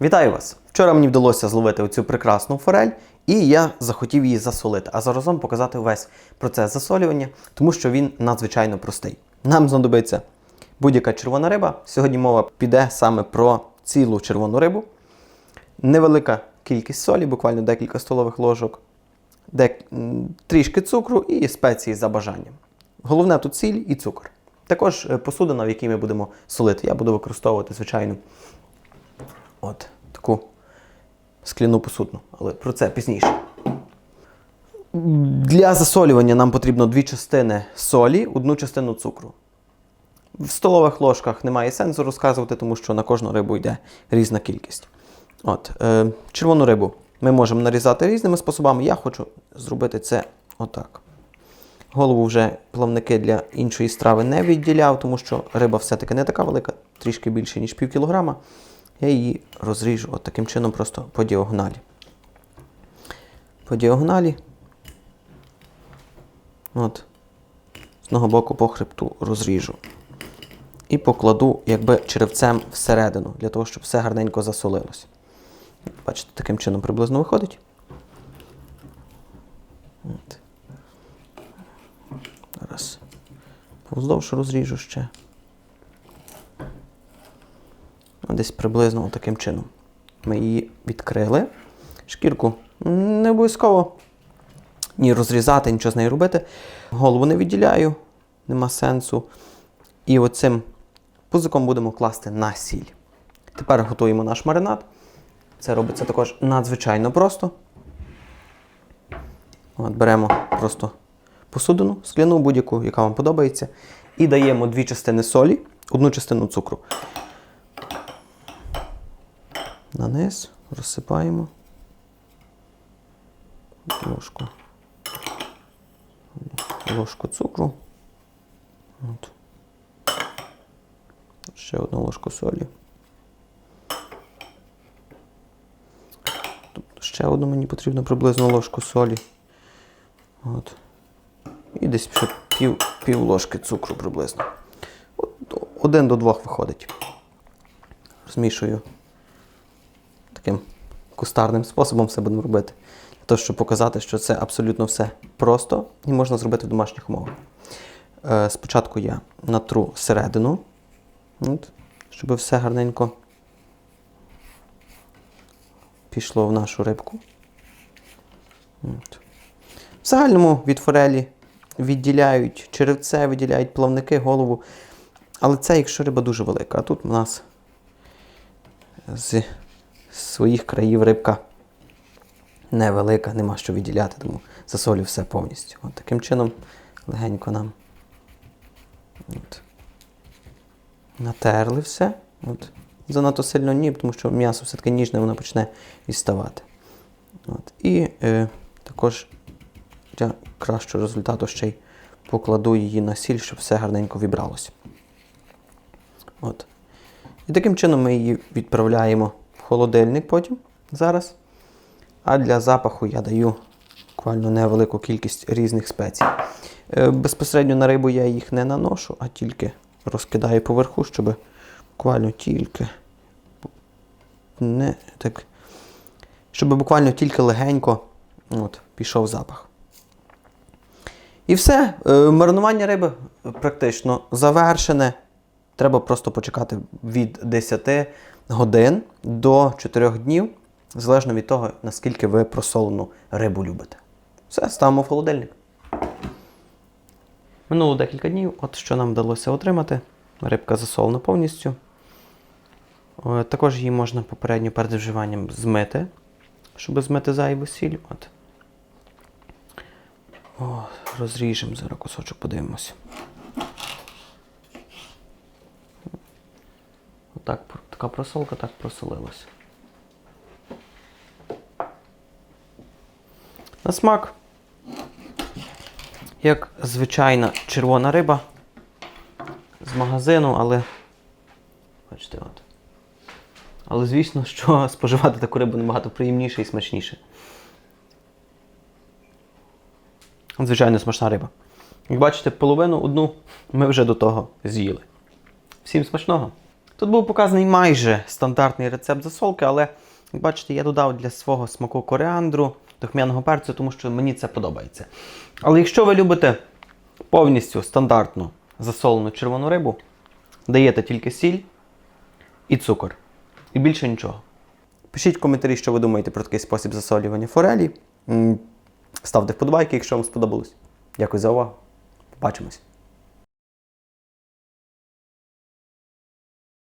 Вітаю вас! Вчора мені вдалося зловити оцю прекрасну форель, і я захотів її засолити, а заразом показати весь процес засолювання, тому що він надзвичайно простий. Нам знадобиться будь-яка червона риба. Сьогодні мова піде саме про цілу червону рибу. Невелика кількість солі, буквально декілька столових ложок, дек... трішки цукру і спеції за бажанням. Головне тут сіль і цукор. Також е, посудина, в якій ми будемо солити. Я буду використовувати, звичайно, от таку скляну посудну, але про це пізніше. Для засолювання нам потрібно дві частини солі, одну частину цукру. В столових ложках немає сенсу розказувати, тому що на кожну рибу йде різна кількість. От, е, червону рибу ми можемо нарізати різними способами. Я хочу зробити це отак. Голову вже плавники для іншої страви не відділяв, тому що риба все-таки не така велика, трішки більше, ніж пів кілограма. Я її розріжу от таким чином просто по діагоналі. По діагоналі. От. З одного боку по хребту розріжу. І покладу якби черевцем всередину, для того, щоб все гарненько засолилося. Бачите, таким чином приблизно виходить. От. Зараз повздовж розріжу ще. Десь приблизно таким чином. Ми її відкрили. Шкірку не обов'язково ні розрізати, нічого з нею робити. Голову не відділяю, нема сенсу. І оцим пузиком будемо класти на сіль. Тепер готуємо наш маринад. Це робиться також надзвичайно просто. От, беремо просто посудину, скляну будь-яку, яка вам подобається. І даємо дві частини солі, одну частину цукру. На низ розсипаємо ложку. Ложку цукру. От. Ще одну ложку солі. Тобто ще одну мені потрібно приблизно ложку солі. От. І десь ще пів, пів ложки цукру приблизно. От, один до двох виходить. Таким кустарним способом все будемо робити. Для того, щоб показати, що це абсолютно все просто і можна зробити в домашніх умовах. Е, спочатку я натру середину, щоб все гарненько пішло в нашу рибку. В загальному від форелі відділяють черевце, виділяють плавники, голову. Але це якщо риба дуже велика. А тут у нас з своїх країв рибка невелика, нема що відділяти, тому засолю все повністю. От таким чином легенько нам от, натерли все. От. Занадто сильно ні, тому що м'ясо все-таки ніжне, воно почне відставати. От. І е, також для кращого результату ще й покладу її на сіль, щоб все гарненько вібралося. От. І таким чином ми її відправляємо холодильник потім зараз. А для запаху я даю буквально невелику кількість різних спецій. Е, Безпосередньо на рибу я їх не наношу, а тільки розкидаю поверху, щоб буквально тільки не так, щоб буквально тільки легенько от, пішов запах. І все. Е, Маринування риби практично завершене. Треба просто почекати від 10 годин до 4 днів, залежно від того, наскільки ви просолену рибу любите. Все, ставимо в холодильник. Минуло декілька днів, от що нам вдалося отримати. Рибка засолена повністю. Е, Також її можна попередньо перед вживанням змити, щоб змити зайву сіль. От. О, розріжемо зараз кусочок, подивимося. Отак, така просолка так просолилася. На смак, як звичайна червона риба з магазину, але. Бачите, от. Але звісно, що споживати таку рибу набагато приємніше і смачніше. Звичайно, смачна риба. Як бачите, половину одну ми вже до того з'їли. Всім смачного! Тут був показаний майже стандартний рецепт засолки, але, як бачите, я додав для свого смаку коріандру, духмяного перцю, тому що мені це подобається. Але якщо ви любите повністю стандартну засолену червону рибу, даєте тільки сіль і цукор. І більше нічого. Пишіть в коментарі, що ви думаєте про такий спосіб засолювання форелі. Ставте вподобайки, якщо вам сподобалось. Дякую за увагу. Побачимось.